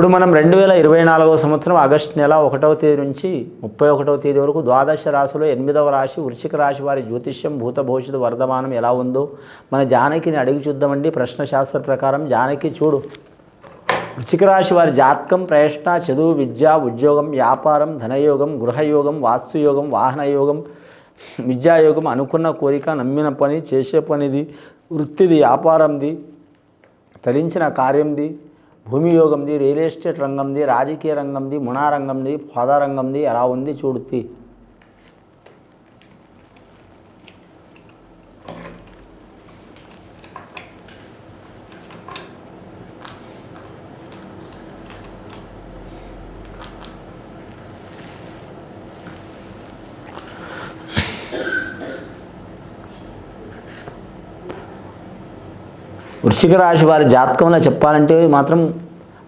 ఇప్పుడు మనం రెండు వేల ఇరవై నాలుగవ సంవత్సరం ఆగస్టు నెల ఒకటవ తేదీ నుంచి ముప్పై ఒకటవ తేదీ వరకు ద్వాదశ రాశిలో ఎనిమిదవ రాశి వృశ్చిక రాశి వారి జ్యోతిష్యం భూత భవిష్యత్తు వర్ధమానం ఎలా ఉందో మన జానకిని అడిగి చూద్దామండి. ప్రశ్న శాస్త్ర ప్రకారం జానకి చూడు. వృశ్చిక రాశి వారి జాతకం ప్రయత్న చదువు విద్య ఉద్యోగం వ్యాపారం ధనయోగం గృహయోగం వాస్తుయోగం వాహనయోగం విద్యాయోగం అనుకున్న కోరిక నమ్మిన పని చేసే పనిది వృత్తిది వ్యాపారంది తలించిన కార్యంది భూమి యోగంది రియల్ ఎస్టేట్ రంగంది రాజకీయ రంగంది మునారంగంది హోదా రంగంది ఎలా ఉంది చూడుద్ది. వృశ్చిక రాశి వారి జాతకంలో చెప్పాలంటే మాత్రం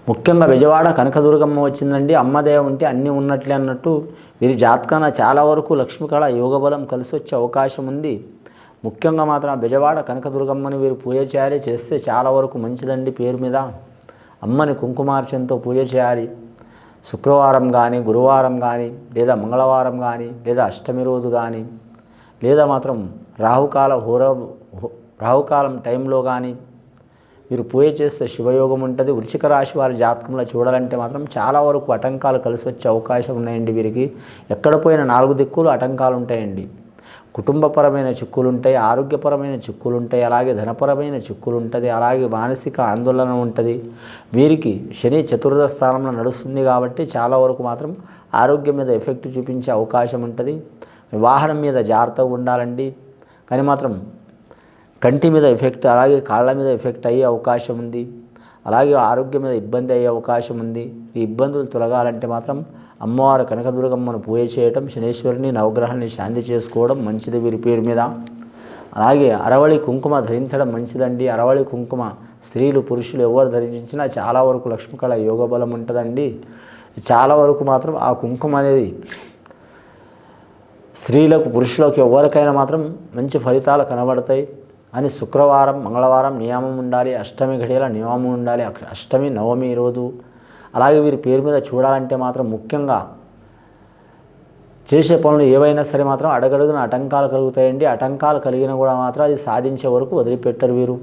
ముఖ్యంగా విజయవాడ కనకదుర్గమ్మ వచ్చిందండి. అమ్మదేవ ఉంటే అన్నీ ఉన్నట్లే అన్నట్టు వీరి జాతకాన చాలా వరకు లక్ష్మీకళ యోగబలం కలిసి వచ్చే అవకాశం ఉంది. ముఖ్యంగా మాత్రం విజయవాడ బెజవాడ కనకదుర్గమ్మని వీరు పూజ చేయాలి చేస్తే చాలా వరకు మంచిదండి పేరు మీద. అమ్మని కుంకుమార్చనతో పూజ చేయాలి. శుక్రవారం కానీ గురువారం కానీ లేదా మంగళవారం కానీ లేదా అష్టమి రోజు కానీ లేదా మాత్రం రాహుకాల హోర రాహుకాలం టైంలో కానీ మీరు పూజ చేస్తే శుభయోగం ఉంటుంది. వృచ్చిక రాశి వారి జాతకంలో చూడాలంటే మాత్రం చాలా వరకు అటంకాలు కలిసి వచ్చే అవకాశం ఉన్నాయండి వీరికి. ఎక్కడ పోయిన నాలుగు దిక్కులు అటంకాలు ఉంటాయండి. కుటుంబపరమైన చిక్కులు ఉంటాయి ఆరోగ్యపరమైన చిక్కులు ఉంటాయి అలాగే ధనపరమైన చిక్కులు ఉంటుంది అలాగే మానసిక ఆందోళన ఉంటుంది. వీరికి శని చతుర్థ స్థానంలో నడుస్తుంది కాబట్టి చాలా వరకు మాత్రం ఆరోగ్యం మీద ఎఫెక్ట్ చూపించే అవకాశం ఉంటుంది. వాహనం మీద జాగ్రత్తగా ఉండాలండి. కానీ మాత్రం కంటి మీద ఎఫెక్ట్ అలాగే కాళ్ళ మీద ఎఫెక్ట్ అయ్యే అవకాశం ఉంది. అలాగే ఆరోగ్యం మీద ఇబ్బంది అయ్యే అవకాశం ఉంది. ఈ ఇబ్బందులు తొలగాలంటే మాత్రం అమ్మవారు కనకదుర్గమ్మను పూజ చేయటం శనేశ్వరిని నవగ్రహాన్ని శాంతి చేసుకోవడం మంచిది వీరి పేరు మీద. అలాగే అరవళి కుంకుమ ధరించడం మంచిదండి. అరవళి కుంకుమ స్త్రీలు పురుషులు ఎవరు ధరించినా చాలా వరకు లక్ష్మీకళ యోగ బలం ఉంటుందండి. చాలా వరకు మాత్రం ఆ కుంకుమ అనేది స్త్రీలకు పురుషులకు ఎవరికైనా మాత్రం మంచి ఫలితాలు కనబడతాయి. అని శుక్రవారం మంగళవారం నియామం ఉండాలి అష్టమి ఘడియల నియమం ఉండాలి అక్ష- అష్టమి నవమి రోజు. అలాగే వీరి పేరు మీద చూడాలంటే మాత్రం ముఖ్యంగా చేసే పనులు ఏవైనా సరే మాత్రం అడగడుగున ఆటంకాలు కలుగుతాయండి. ఆటంకాలు కలిగిన కూడా మాత్రం అది సాధించే వరకు వదిలిపెట్టరు వీరు.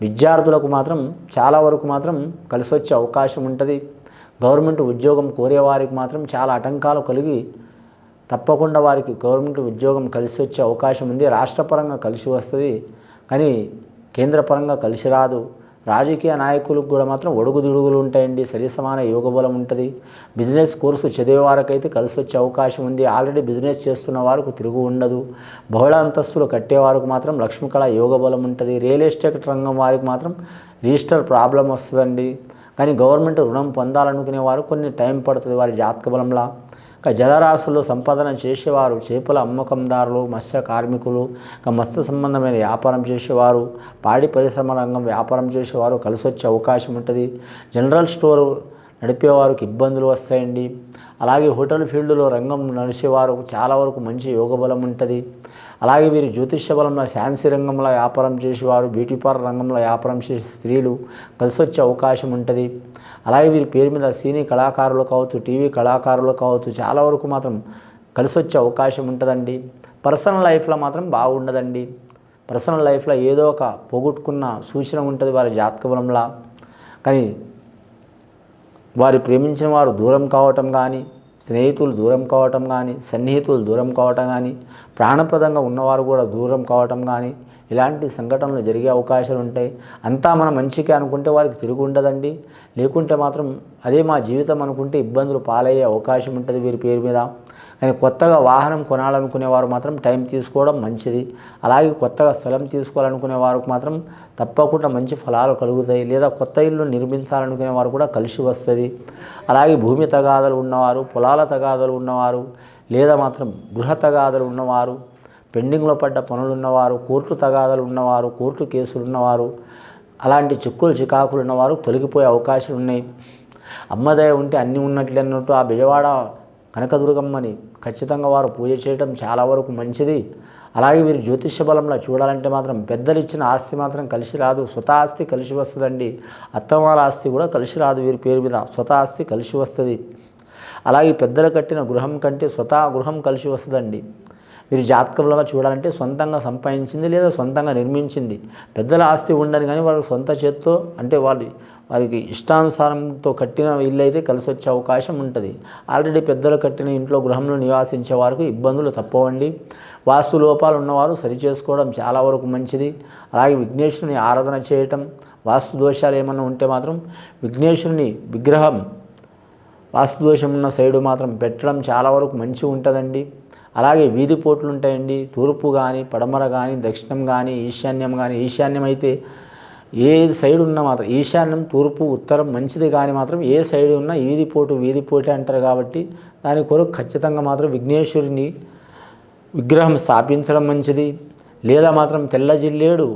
విద్యార్థులకు మాత్రం చాలా వరకు మాత్రం కలిసి వచ్చే అవకాశం ఉంటుంది. గవర్నమెంట్ ఉద్యోగం కోరే వారికి మాత్రం చాలా ఆటంకాలు కలిగి తప్పకుండా వారికి గవర్నమెంట్ ఉద్యోగం కలిసి వచ్చే అవకాశం ఉంది. రాష్ట్రపరంగా కలిసి వస్తుంది. కానీ కేంద్ర పరంగా కలిసి రాదు. రాజకీయ నాయకులకు కూడా మాత్రం ఒడుగుదుడుగులు ఉంటాయండి. సరి సమాన యోగ బలం ఉంటుంది. బిజినెస్ కోర్సు చదివే వారికైతే కలిసి వచ్చే అవకాశం ఉంది. ఆల్రెడీ బిజినెస్ చేస్తున్న వారికి తిరుగు ఉండదు. బహుళ అంతస్తులు కట్టే వారికి మాత్రం లక్ష్మీకళ యోగ బలం ఉంటుంది. రియల్ ఎస్టేట్ రంగం వారికి మాత్రం రిజిస్టర్ ప్రాబ్లం వస్తుందండి. కానీ గవర్నమెంట్ రుణం పొందాలనుకునే వారు కొన్ని టైం పడుతుంది వారి జాతక బలంలా. ఇంకా జలరాశుల్లో సంపాదన చేసేవారు చేపల అమ్మకందారులు మత్స్య కార్మికులు మత్స్య సంబంధమైన వ్యాపారం చేసేవారు పాడి పరిశ్రమ రంగం వ్యాపారం చేసేవారు కలిసి వచ్చే అవకాశం ఉంటుంది. జనరల్ స్టోర్ నడిపేవారికి ఇబ్బందులు వస్తాయండి. అలాగే హోటల్ ఫీల్డ్లో రంగం నడిచేవారు చాలా వరకు మంచి యోగ బలం ఉంటుంది. అలాగే వీరు జ్యోతిష్య బలంలో ఫ్యాన్సీ రంగంలో వ్యాపారం చేసేవారు బ్యూటీ పార్లర్ రంగంలో వ్యాపారం చేసే స్త్రీలు కలిసి వచ్చే అవకాశం ఉంటుంది. అలాగే వీరి పేరు మీద సినీ కళాకారులు కావచ్చు టీవీ కళాకారులు కావచ్చు చాలా వరకు మాత్రం కలిసి వచ్చే అవకాశం ఉంటుందండి. పర్సనల్ లైఫ్లో మాత్రం బాగుండదండి. పర్సనల్ లైఫ్లో ఏదో ఒక పోగొట్టుకున్న సూచన ఉంటుంది వారి జాతక బలంలా. కానీ వారి ప్రేమించిన వారు దూరం కావటం కానీ స్నేహితులు దూరం కావటం కానీ సన్నిహితులు దూరం కావటం కానీ ప్రాణప్రదంగా ఉన్నవారు కూడా దూరం కావటం కానీ ఇలాంటి సంఘటనలు జరిగే అవకాశాలు ఉంటాయి. అంతా మన మంచికే అనుకుంటే వారికి తిరిగి ఉండదండి. లేకుంటే మాత్రం అదే మా జీవితం అనుకుంటే ఇబ్బందులు పాలయ్యే అవకాశం ఉంటుంది వీరి పేరు మీద. కానీ కొత్తగా వాహనం కొనాలనుకునే వారు మాత్రం టైం తీసుకోవడం మంచిది. అలాగే కొత్తగా స్థలం తీసుకోవాలనుకునే వారికి మాత్రం తప్పకుండా మంచి ఫలాలు కలుగుతాయి. లేదా కొత్త ఇల్లు నిర్మించాలనుకునే వారు కూడా కలిసి వస్తుంది. అలాగే భూమి తగాదలు ఉన్నవారు పొలాల తగాదలు ఉన్నవారు లేదా మాత్రం గృహ తగాదలు ఉన్నవారు పెండింగ్లో పడ్డ పనులు ఉన్నవారు కోర్టు తగాదలు ఉన్నవారు కోర్టు కేసులు ఉన్నవారు అలాంటి చిక్కులు చికాకులు ఉన్నవారు తొలగిపోయే అవకాశాలు ఉన్నాయి అమ్మదయ ఉంటే అన్నీ ఉన్నట్లు అన్నట్టు ఆ బిజవాడ కనకదుర్గమ్మని ఖచ్చితంగా వారు పూజ చేయడం చాలా వరకు మంచిది. అలాగే వీరు జ్యోతిష బలంలో చూడాలంటే మాత్రం పెద్దలు ఇచ్చిన ఆస్తి మాత్రం కలిసి రాదు. స్వత ఆస్తి కలిసి వస్తుందండి. అత్తమాల ఆస్తి కూడా కలిసి రాదు వీరి పేరు మీద. స్వత ఆస్తి కలిసి వస్తుంది. అలాగే పెద్దలు కట్టిన గృహం కంటే స్వతహా గృహం కలిసి వస్తుందండి. మీరు జాతకంలో చూడాలంటే సొంతంగా సంపాదించింది లేదా సొంతంగా నిర్మించింది. పెద్దల ఆస్తి ఉండని కానీ వారి సొంత చేత్తో అంటే వాళ్ళు వారికి ఇష్టానుసారంతో కట్టిన ఇల్లు అయితే కలిసి వచ్చే అవకాశం ఉంటుంది. ఆల్రెడీ పెద్దలు కట్టిన ఇంట్లో గృహంలో నివాసించే వారికి ఇబ్బందులు తప్పవండి. వాస్తు లోపాలు ఉన్నవారు సరిచేసుకోవడం చాలా వరకు మంచిది. అలాగే విఘ్నేశ్వరుని ఆరాధన చేయటం వాస్తు దోషాలు ఏమన్నా ఉంటే మాత్రం విఘ్నేశ్వరుని విగ్రహం వాస్తు దోషం ఉన్న సైడు మాత్రం పెట్టడం చాలా వరకు మంచి ఉంటుందండి అలాగే వీధి పోట్లు ఉంటాయండి. తూర్పు కానీ పడమర కానీ దక్షిణం కానీ ఈశాన్యం కానీ ఈశాన్యం అయితే ఏ సైడ్ ఉన్నా మాత్రం ఈశాన్యం తూర్పు ఉత్తరం మంచిది కానీ మాత్రం ఏ సైడ్ ఉన్నా వీధి పోటు వీధి పోటీ అంటారు కాబట్టి దాని కొరకు ఖచ్చితంగా మాత్రం విఘ్నేశ్వరుని విగ్రహం స్థాపించడం మంచిది. లేదా మాత్రం తెల్ల జిల్లేడు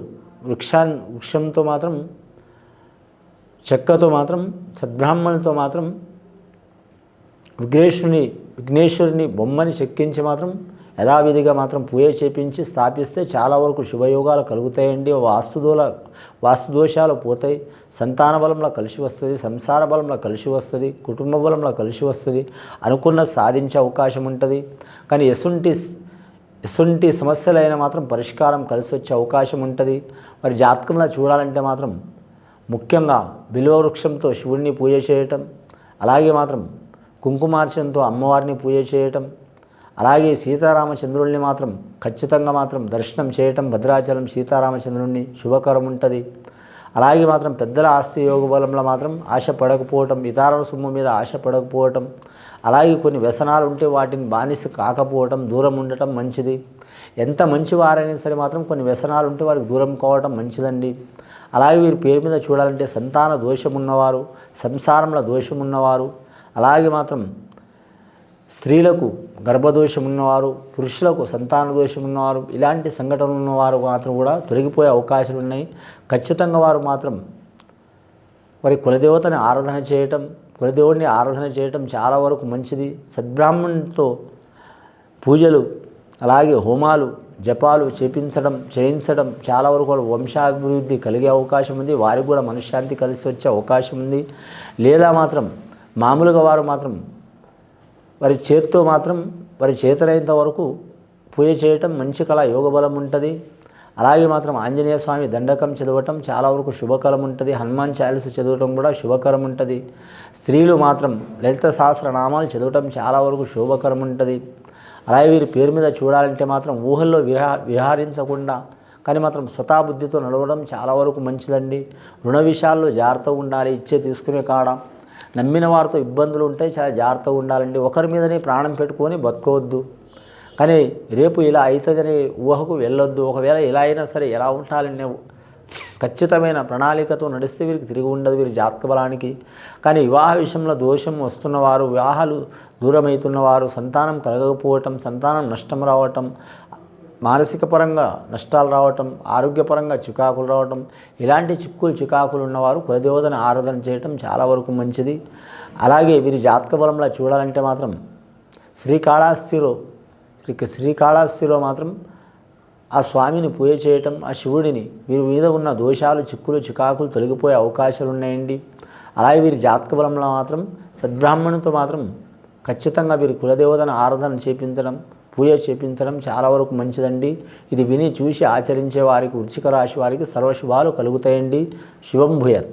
వృక్షా వృక్షంతో మాత్రం చెక్కతో మాత్రం సద్బ్రాహ్మణులతో మాత్రం విఘ్నేశ్వరుని విఘ్నేశ్వరుని బొమ్మని చెక్కించి మాత్రం యథావిధిగా మాత్రం పూజ చేపించి స్థాపిస్తే చాలా వరకు శుభయోగాలు కలుగుతాయండి. వాస్తుదోల వాస్తు దోషాలు పోతాయి. సంతాన బలంలో కలిసి వస్తుంది సంసార బలంలో కలిసి వస్తుంది కుటుంబ బలంలో కలిసి వస్తుంది అనుకున్న సాధించే అవకాశం ఉంటుంది. కానీ ఎసుంటి ఎసుంటి సమస్యలైనా మాత్రం పరిష్కారం కలిసి వచ్చే అవకాశం ఉంటుంది. మరి జాతకంలో చూడాలంటే మాత్రం ముఖ్యంగా బిల్వ వృక్షంతో శివుడిని పూజ చేయటం అలాగే మాత్రం కుంకుమార్చనతో అమ్మవారిని పూజ చేయటం అలాగే సీతారామచంద్రుల్ని మాత్రం ఖచ్చితంగా మాత్రం దర్శనం చేయటం భద్రాచలం సీతారామచంద్రుడిని శుభకరం ఉంటుంది అలాగే మాత్రం పెద్దల ఆస్తి యోగ బలంలో మాత్రం ఆశ పడకపోవటం ఇతరుల సొమ్ము మీద ఆశ పడకపోవటం అలాగే కొన్ని వ్యసనాలు ఉంటే వాటిని బానిస కాకపోవటం దూరం ఉండటం మంచిది. ఎంత మంచి వారైనా సరే మాత్రం కొన్ని వ్యసనాలు ఉంటే వారికి దూరం కావటం మంచిదండి. అలాగే వీరి పేరు మీద చూడాలంటే సంతాన దోషం ఉన్నవారు సంసారంలో దోషం ఉన్నవారు అలాగే మాత్రం స్త్రీలకు గర్భదోషం ఉన్నవారు పురుషులకు సంతాన దోషం ఉన్నవారు ఇలాంటి సంఘటనలు ఉన్నవారు మాత్రం కూడా తొలగిపోయే అవకాశాలు ఉన్నాయి. ఖచ్చితంగా వారు మాత్రం వారి కులదేవతని ఆరాధన చేయటం కులదేవుడిని ఆరాధన చేయటం చాలా వరకు మంచిది. సద్బ్రాహ్మణునితో పూజలు అలాగే హోమాలు జపాలు చేపించడం చేయించడం చాలా వరకు వాళ్ళ వంశాభివృద్ధి కలిగే అవకాశం ఉంది. వారికి కూడా మనశ్శాంతి కలిసి వచ్చే అవకాశం ఉంది. లేదా మాత్రం మామూలుగా వారు మాత్రం వారి చేత్తో మాత్రం వారి చేతనైనంత వరకు పూజ చేయటం మంచి కళ యోగ బలం ఉంటుంది. అలాగే మాత్రం ఆంజనేయ స్వామి దండకం చదవటం చాలా వరకు శుభకరం ఉంటుంది. హనుమాన్ చాలీస చదవటం కూడా శుభకరం ఉంటుంది. స్త్రీలు మాత్రం లలిత సహస్రనామాలు చదవటం చాలా వరకు శుభకరం ఉంటుంది. అలాగే వీరి పేరు మీద చూడాలంటే మాత్రం ఊహల్లో విహా విహారించకుండా కానీ మాత్రం స్వతాబుద్ధితో నడవడం చాలా వరకు మంచిదండి. రుణ విషయాల్లో జాగ్రత్తగా ఉండాలి. ఇచ్చే తీసుకునే కాడ నమ్మిన వారితో ఇబ్బందులు ఉంటాయి చాలా జాగ్రత్తగా ఉండాలండి. ఒకరి మీదనే ప్రాణం పెట్టుకొని బతకవద్దు. కానీ రేపు ఇలా అవుతుందనే ఊహకు వెళ్ళొద్దు. ఒకవేళ ఎలా అయినా సరే ఎలా ఉండాలని ఖచ్చితమైన ప్రణాళికతో నడిస్తే వీరికి తిరిగి ఉండదు వీరి జాతక బలానికి. కానీ వివాహ విషయంలో దోషం వస్తున్నవారు వివాహాలు దూరమవుతున్నవారు సంతానం కలగకపోవటం సంతానం నష్టం రావటం మానసిక పరంగా నష్టాలు రావటం ఆరోగ్యపరంగా చికాకులు రావటం ఇలాంటి చిక్కులు చికాకులు ఉన్నవారు కులదేవతను ఆరాధన చేయటం చాలా వరకు మంచిది. అలాగే వీరి జాతక బలంలో చూడాలంటే మాత్రం శ్రీకాళహస్తిలో శ్రీకాళాస్తిలో శ్రీకాళహస్తిలో మాత్రం ఆ స్వామిని పూజ చేయటం ఆ శివుడిని వీరి మీద ఉన్న దోషాలు చిక్కులు చికాకులు తొలగిపోయే అవకాశాలు ఉన్నాయండి. అలాగే వీరి జాతక బలంలో మాత్రం సద్బ్రాహ్మణుతో మాత్రం ఖచ్చితంగా వీరి కులదేవతను ఆరాధన చేపించడం పూజ చేపించడం చాలా వరకు మంచిదండి. ఇది విని చూసి ఆచరించే వారికి వృచ్చిక రాశి వారికి సర్వశుభాలు కలుగుతాయండి. శుభం భూయత్.